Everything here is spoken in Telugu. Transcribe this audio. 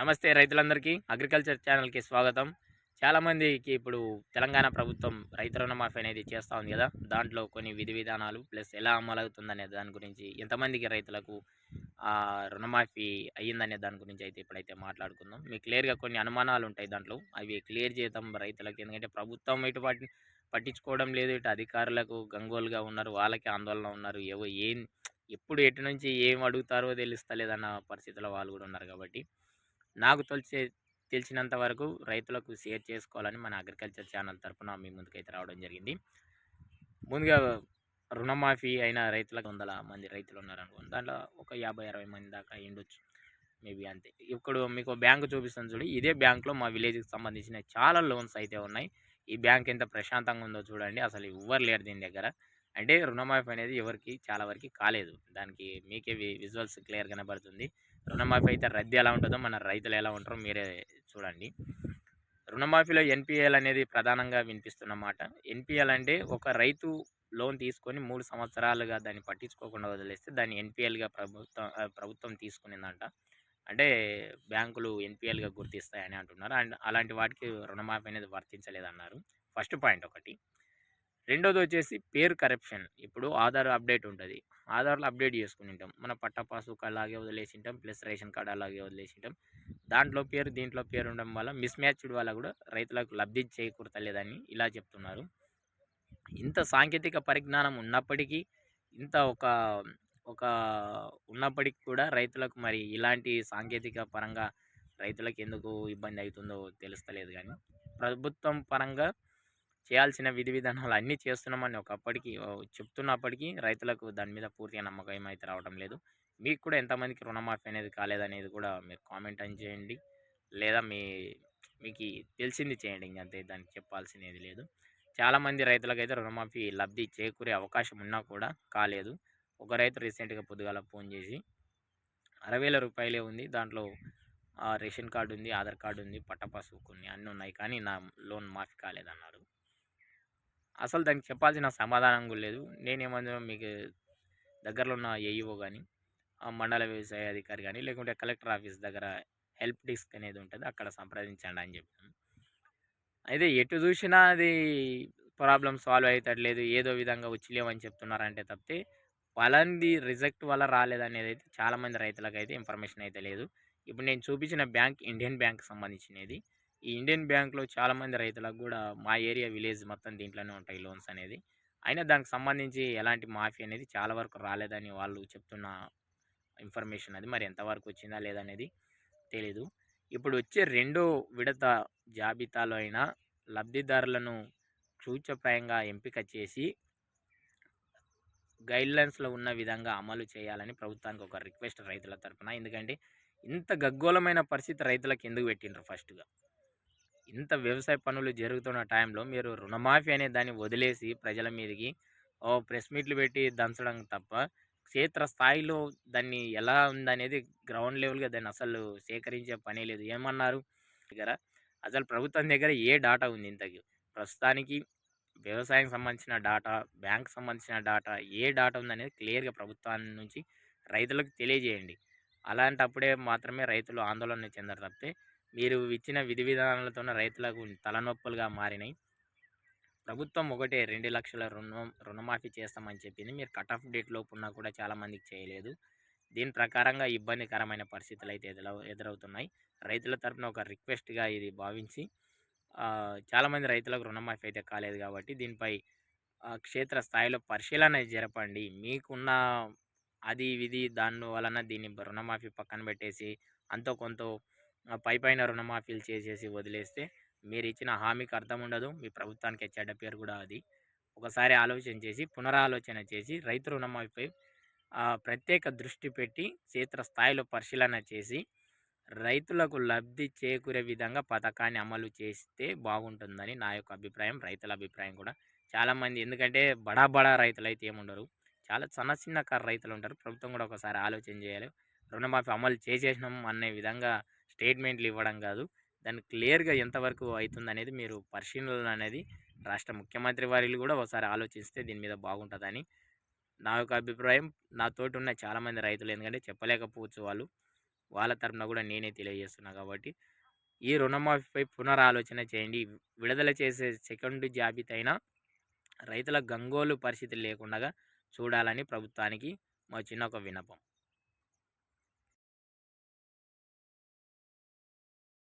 నమస్తే రైతులందరికీ అగ్రికల్చర్ ఛానల్కి స్వాగతం. చాలామందికి ఇప్పుడు తెలంగాణ ప్రభుత్వం రైతు రుణమాఫీ అనేది చేస్తూ ఉంది కదా. దాంట్లో కొన్ని విధి విధానాలు ప్లస్ ఎలా అమలవుతుందనే దాని గురించి ఎంతమందికి రైతులకు రుణమాఫీ అయ్యిందనే దాని గురించి అయితే ఇప్పుడైతే మాట్లాడుకుందాం. మీకు క్లియర్గా కొన్ని అనుమానాలు ఉంటాయి దాంట్లో. అవి క్లియర్ చేద్దాం రైతులకు. ఎందుకంటే ప్రభుత్వం ఇటు వాటిని పట్టించుకోవడం లేదు. ఇటు అధికారులకు గంగోలుగా ఉన్నారు. వాళ్ళకి ఆందోళన ఉన్నారు. ఏవో ఏం ఎప్పుడు ఎటు నుంచి ఏం అడుగుతారో తెలుస్తలేదన్న పరిస్థితిలో వాళ్ళు కూడా ఉన్నారు కాబట్టి. నాకు తెలిసే తెలిసినంత వరకు రైతులకు షేర్ చేసుకోవాలని మన అగ్రికల్చర్ ఛానల్ తరఫున మీ ముందుకైతే రావడం జరిగింది. ముందుగా రుణమాఫీ అయిన రైతులకు వందల మంది రైతులు ఉన్నారనుకోండి దాంట్లో ఒక యాభై అరవై మంది దాకా అయ్యుండొచ్చు. మేబీ అంతే. ఇప్పుడు మీకు బ్యాంకు చూపిస్తాను చూడండి ఇదే బ్యాంకులో మా విలేజ్కి సంబంధించిన చాలా లోన్స్ అయితే ఉన్నాయి. ఈ బ్యాంక్ ఎంత ప్రశాంతంగా ఉందో చూడండి అసలు ఎవ్వరు లేరు దీని దగ్గర. అంటే రుణమాఫీ అనేది ఎవరికి చాలా వరకు కాలేదు. దానికి మీకే విజువల్స్ క్లియర్ కనబడుతుంది. రుణమాఫీ అయితే రద్దీ ఎలా ఉంటుందో మన రైతులు ఎలా ఉంటారో మీరే చూడండి. రుణమాఫీలో ఎన్పిఎల్ అనేది ప్రధానంగా వినిపిస్తున్నమాట ఎన్పిఎల్ అంటే ఒక రైతు లోన్ తీసుకొని మూడు సంవత్సరాలుగా దాన్ని పట్టించుకోకుండా వదిలేస్తే దాన్ని ఎన్పిఎల్గా ప్రభుత్వం ప్రభుత్వం తీసుకునిందంట. అంటే బ్యాంకులు ఎన్పిఎల్గా గుర్తిస్తాయని అంటున్నారు. అండ్ అలాంటి వాటికి రుణమాఫీ అనేది వర్తించలేదన్నారు. ఫస్ట్ పాయింట్ ఒకటి. రెండోది వచ్చేసి పేరు కరప్షన్. ఇప్పుడు ఆధార్ అప్డేట్ ఉంటుంది. ఆధార్లో అప్డేట్ చేసుకుని ఉంటాం మన పట్ట పాస్బుక్ అలాగే వదిలేసి ఉంటాం ప్లస్ రేషన్ కార్డు అలాగే వదిలేసింటాం. దాంట్లో పేరు దీంట్లో పేరు ఉండడం వల్ల మిస్ మ్యాచ్డ్ వల్ల కూడా రైతులకు లబ్ధి చేకూరతలేదని ఇలా చెప్తున్నారు. ఇంత సాంకేతిక పరిజ్ఞానం ఉన్నప్పటికీ ఇంత ఒక ఒక ఉన్నప్పటికీ కూడా రైతులకు మరి ఇలాంటి సాంకేతిక పరంగా రైతులకు ఎందుకు ఇబ్బంది అవుతుందో తెలుస్తలేదు కానీ ప్రభుత్వం పరంగా చేయాల్సిన విధి విధానాలు అన్నీ చేస్తున్నామని ఒకప్పటికి చెప్తున్నప్పటికీ రైతులకు దాని మీద పూర్తిగా నమ్మకం ఏమైతే రావడం లేదు. మీకు కూడా ఎంతమందికి రుణమాఫీ అనేది కాలేదనేది కూడా మీరు కామెంట్ అని చేయండి. లేదా మీ మీకు తెలిసింది చేయండి ఇంకంతే దానికి చెప్పాల్సినది లేదు. చాలామంది రైతులకైతే రుణమాఫీ లబ్ధి చేకూరే అవకాశం ఉన్నా కూడా కాలేదు. ఒక రైతు రీసెంట్గా పొద్దుగాల ఫోన్ చేసి అరవై వేల రూపాయలే ఉంది దాంట్లో రేషన్ కార్డు ఉంది ఆధార్ కార్డు ఉంది పట్టపాసు కొన్ని అన్నీ ఉన్నాయి కానీ నా లోన్ మాఫీ కాలేదన్నారు. అసలు దానికి చెప్పాల్సిన సమాధానం కూడా లేదు. నేనేమన్నా మీకు దగ్గరలో ఉన్న ఏఈఓ కానీ మండల వ్యవసాయ అధికారి కానీ లేకుంటే కలెక్టర్ ఆఫీస్ దగ్గర హెల్ప్ డెస్క్ అనేది ఉంటుంది అక్కడ సంప్రదించండి అని చెప్పాను. అయితే ఎటు చూసినా అది ప్రాబ్లం సాల్వ్ అవుతట్లేదు ఏదో విధంగా వచ్చిలేమని చెప్తున్నారంటే తప్పితే వాళ్ళంది రిజెక్ట్ వల్ల రాలేదనేది అయితే చాలామంది రైతులకు అయితే ఇన్ఫర్మేషన్ అయితే లేదు. ఇప్పుడు నేను చూపించిన బ్యాంక్ ఇండియన్ బ్యాంక్ సంబంధించినది. ఈ ఇండియన్ బ్యాంక్లో చాలామంది రైతులకు కూడా మా ఏరియా విలేజ్ మొత్తం దీంట్లోనే ఉంటాయి లోన్స్ అనేది. అయినా దానికి సంబంధించి ఎలాంటి మాఫీ అనేది చాలా వరకు రాలేదని వాళ్ళు చెప్తున్న ఇన్ఫర్మేషన్ అది. మరి ఎంతవరకు వచ్చిందా లేదనేది తెలీదు. ఇప్పుడు వచ్చే రెండో విడత జాబితాలో అయినా లబ్ధిదారులను సూచప్రాయంగా ఎంపిక చేసి గైడ్లైన్స్లో ఉన్న విధంగా అమలు చేయాలని ప్రభుత్వానికి ఒక రిక్వెస్ట్ రైతుల తరఫున ఎందుకంటే ఇంత గగ్గోలమైన పరిస్థితి రైతులకు ఎందుకు పెట్టిండ్రు ఫస్ట్గా? ఇంత వ్యవసాయ పనులు జరుగుతున్న టైంలో మీరు రుణమాఫీ అనే దాన్ని వదిలేసి ప్రజల మీదకి ఓ ప్రెస్ మీట్లు పెట్టి దంచడం తప్ప క్షేత్ర స్థాయిలో దాన్ని ఎలా ఉందనేది గ్రౌండ్ లెవెల్గా దాన్ని అసలు సేకరించే పని లేదు. ఏమన్నారు? దగ్గర అసలు ప్రభుత్వం దగ్గర ఏ డాటా ఉంది ఇంతకి? ప్రస్తుతానికి వ్యవసాయం సంబంధించిన డాటా బ్యాంక్ సంబంధించిన డాటా ఏ డాటా ఉందనేది క్లియర్గా ప్రభుత్వాన్ని నుంచి రైతులకు తెలియజేయండి. అలాంటప్పుడే మాత్రమే రైతులు ఆందోళన చెందరు తప్పితే మీరు ఇచ్చిన విధి విధానాలతో రైతులకు తలనొప్పులుగా మారినాయి ప్రభుత్వం ఒకటే రెండు లక్షల రుణం రుణమాఫీ చేస్తామని చెప్పింది. మీరు కట్ ఆఫ్ డేట్ లోపు ఉన్నా కూడా చాలామందికి చేయలేదు. దీని ప్రకారంగా ఇబ్బందికరమైన పరిస్థితులు అయితే ఎదుర ఎదురవుతున్నాయి. రైతుల తరఫున ఒక రిక్వెస్ట్గా ఇది భావించి చాలామంది రైతులకు రుణమాఫీ అయితే కాలేదు కాబట్టి దీనిపై క్షేత్ర స్థాయిలో పరిశీలన జరపండి. మీకున్న అది విధి దాని వలన దీన్ని రుణమాఫీ పక్కన పెట్టేసి అంతో కొంత పై పైన రుణమాఫీలు చేసేసి వదిలేస్తే మీరు ఇచ్చిన హామీకి అర్థం ఉండదు. మీ ప్రభుత్వానికి చెడ్డ పేరు కూడా అది. ఒకసారి ఆలోచన చేసి పునరాలోచన చేసి రైతు రుణమాఫీపై ప్రత్యేక దృష్టి పెట్టి క్షేత్ర స్థాయిలో పరిశీలన చేసి రైతులకు లబ్ధి చేకూరే విధంగా పథకాన్ని అమలు చేస్తే బాగుంటుందని నా యొక్క అభిప్రాయం రైతుల అభిప్రాయం కూడా. చాలామంది ఎందుకంటే బడా బడా రైతులు అయితే ఏముండరు. చాలా చిన్న చిన్న రైతులు ఉంటారు. ప్రభుత్వం కూడా ఒకసారి ఆలోచన చేయాలి. రుణమాఫీ అమలు చేసేసినాం అనే విధంగా స్టేట్మెంట్లు ఇవ్వడం కాదు. దాన్ని క్లియర్గా ఎంతవరకు అవుతుంది అనేది మీరు పరిశీలన అనేది రాష్ట్ర ముఖ్యమంత్రి వారిలు కూడా ఒకసారి ఆలోచిస్తే దీని మీద బాగుంటుందని నా యొక్క అభిప్రాయం. నాతోటి ఉన్న చాలామంది రైతులు ఎందుకంటే చెప్పలేకపోవచ్చు వాళ్ళు. వాళ్ళ తరఫున కూడా నేనే తెలియజేస్తున్నా కాబట్టి ఈ రుణమాఫీపై పునరాలోచన చేయండి. విడుదల చేసే సెకండ్ జాబితా అయినా రైతుల గంగోలు పరిస్థితి లేకుండా చూడాలని ప్రభుత్వానికి మా చిన్న ఒక విన్నపం.